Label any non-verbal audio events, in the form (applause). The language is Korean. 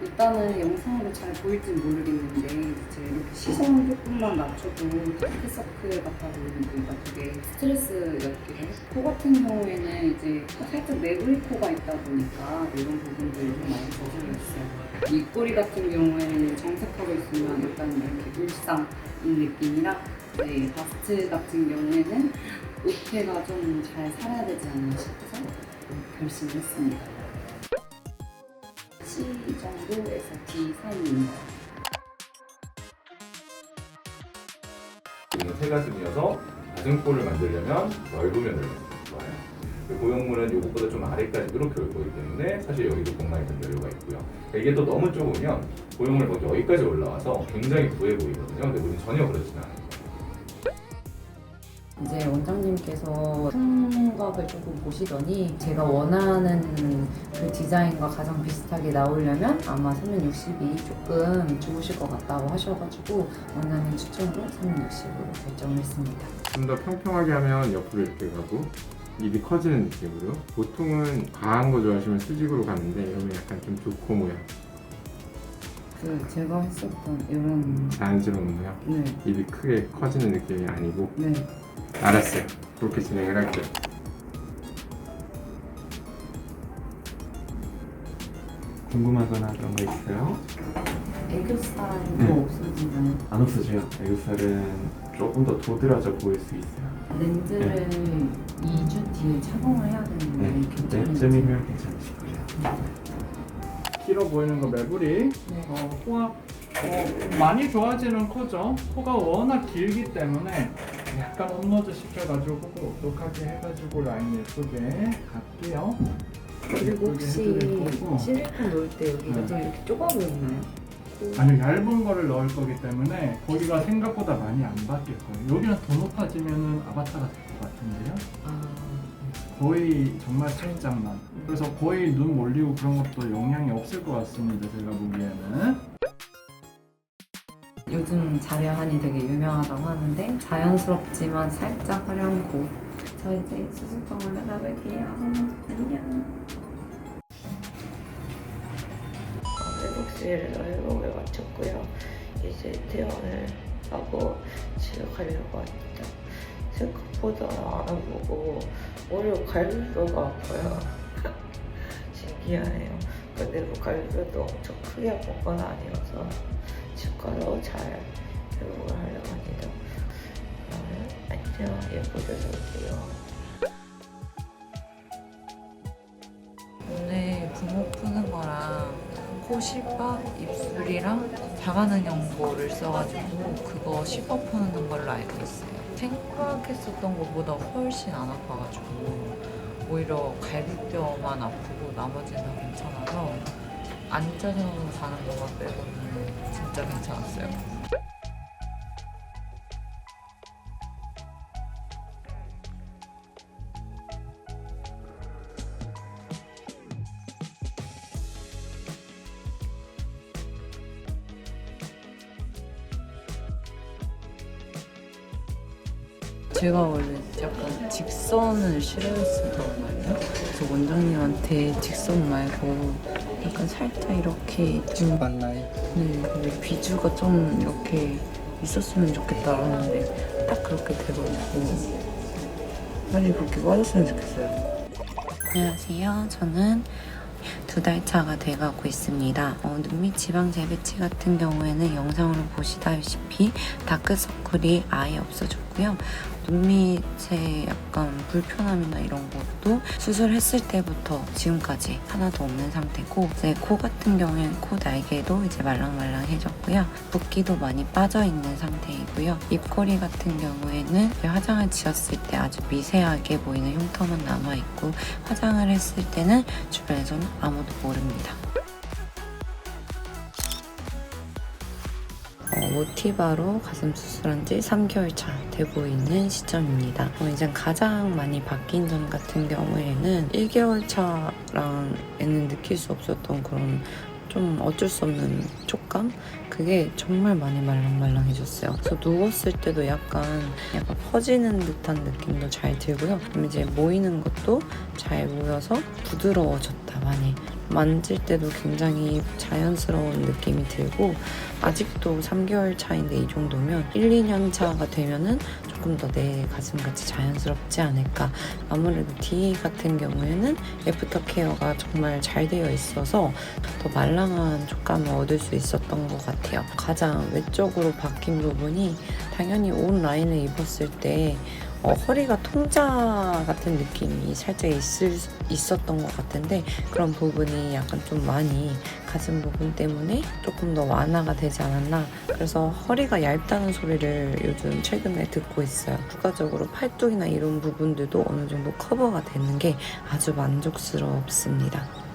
일단은 영상으로 잘 보일진 모르겠는데 이제 이렇게 시선 조금만 낮춰도 다크서클 같아 보이는 부위가 되게 스트레스였기도 했고 코 같은 경우에는 이제 살짝 내부리 코가 있다 보니까 이런 부분들이 좀 많이 있어요. 입꼬리 같은 경우에는 정색하고 있으면 약간 이렇게 울상인 느낌이라 이제 바스트 같은 경우에는 옷태가 좀 잘 살아야 되지 않나 싶어서 결심을 했습니다. C 정도에서 D 사이입니다. 이는 세 가슴이어서 가슴골을 만들려면 넓으면 좋아요. 그 고형물은 이것보다 좀 아래까지 이렇게 올 거기 때문에 사실 여기도 공간이 좀 여유가 있고요. 그러니까 이게 또 너무 좁으면 고형물 뭐 여기까지 올라와서 굉장히 부해 보이거든요. 근데 우리는 전혀 그렇지는 않아요. 이제 원장님께서 풍각을 조금 보시더니 제가 원하는 그 디자인과 가장 비슷하게 나오려면 아마 360이 조금 좋으실 것 같다고 하셔가지고 원장님 추천으로 360으로 결정을 했습니다. 좀 더 평평하게 하면 옆으로 이렇게 가고 입이 커지는 느낌으로. 보통은 과한 거 좋아하시면 수직으로 가는데 이러면 약간 좀 조코 모양. 그 제가 했었던 이런 자연스러운 모양? 네, 입이 크게 커지는 느낌이 아니고? 네. 알았어요 그렇게 진행을 할게요 궁금하거나 그런 거 있어요? 애교살이 네. 더 없어지나요? 안 없어져요. 애교살은 조금 더 도드라져 보일 수 있어요. 렌즈를 2주 뒤에 착용을 해야 되는데 네, 괜찮은지 그때쯤이면 괜찮으실 거예요. 길어 보이는 거 매부리 네. 어, 코가 어, 많이 좋아지는 코죠 코가 워낙 길기 때문에 약간 업로드 시켜가지고 코 똑똑하게 해가지고 라인 예쁘게 갈게요. 그리고 혹시. 실리콘 놓을 때 여기가 네. 좀 이렇게 좁아 보이나요? 아니 얇은 거를 넣을 거기 때문에 거기가 생각보다 많이 안 바뀔 거예요. 여기는 더 높아지면 아바타가 될 것 같은데요. 아, 거의 정말 살짝만. 그래서 거의 눈 몰리고 그런 것도 영향이 없을 것 같습니다 제가 보기에는 요즘 자려한이 되게 유명하다고 하는데 자연스럽지만 살짝 화려한 코. 저 이제 수술방을 나가볼게요. 안녕. 회복실을 회복을 마쳤고요. 이제 퇴원을 하고 집에 가려고 합니다. 생각보다 안 아프고 오히려 갈비뼈가 아파요. (laughs) 신기하네요. 근데 그 갈비뼈도 엄청 크게 아픈 건 아니어서 잘 회복을 하려고 합니다. 그러면 안녕 예쁘게 놀게요. 오늘 부모 푸는 거랑 코 실밥, 입술이랑 자가능 연고를 써가지고 그거 씹어 푸는 걸로 알고 있어요. 생각했었던 것보다 훨씬 안 아파가지고 오히려 갈비뼈만 아프고 나머지는 다 괜찮아서 앉아서 자는 것만 빼고는 진짜 괜찮았어요. 제가 원래 약간 직선을 싫어했었단 말이에요. 그래서 원장님한테 직선 말고 약간 살짝 이렇게 좀 만나요. 네, 근데 비주가 좀 이렇게 있었으면 좋겠다 하는데 딱 그렇게 돼가지고 빨리 그렇게 빠졌으면 좋겠어요. 안녕하세요. 저는 두 달 차가 돼가고 있습니다. 어, 눈밑 지방 재배치 같은 경우에는 영상으로 보시다시피 다크서클이 아예 없어졌고요. 눈밑에 약간 불편함이나 이런 것도 수술했을 때부터 지금까지 하나도 없는 상태고 이제 코 같은 경우에는 코 날개도 이제 말랑말랑해졌고요. 붓기도 많이 빠져 있는 상태이고요. 입꼬리 같은 경우에는 화장을 지었을 때 아주 미세하게 보이는 흉터만 남아 있고 화장을 했을 때는 주변에서는 아무도 모릅니다. 어, 모티바로 가슴 수술한 지 3개월 차 되고 있는 시점입니다. 어, 이제 가장 많이 바뀐 점 같은 경우에는 1개월 차랑에는 느낄 수 없었던 그런 좀 어쩔 수 없는 촉감? 그게 정말 많이 말랑말랑해졌어요. 그래서 누웠을 때도 약간 약간 퍼지는 듯한 느낌도 잘 들고요. 그럼 이제 모이는 것도 잘 모여서 부드러워졌다 많이. 만질 때도 굉장히 자연스러운 느낌이 들고 아직도 3개월 차인데 이 정도면 1, 2년 차가 되면은 조금 더 내 가슴같이 자연스럽지 않을까 아무래도 D 같은 경우에는 애프터 케어가 정말 잘 되어 있어서 더 말랑한 촉감을 얻을 수 있었던 것 같아요. 가장 외적으로 바뀐 부분이 당연히 옷 라인을 입었을 때 어, 허리가 통자 같은 느낌이 살짝 있을, 수- 있었던 것 같은데 그런 부분이 약간 좀 많이 가슴 부분 때문에 조금 더 완화가 되지 않았나. 그래서 허리가 얇다는 소리를 요즘 최근에 듣고 있어요. 추가적으로 팔뚝이나 이런 부분들도 어느 정도 커버가 되는 게 아주 만족스럽습니다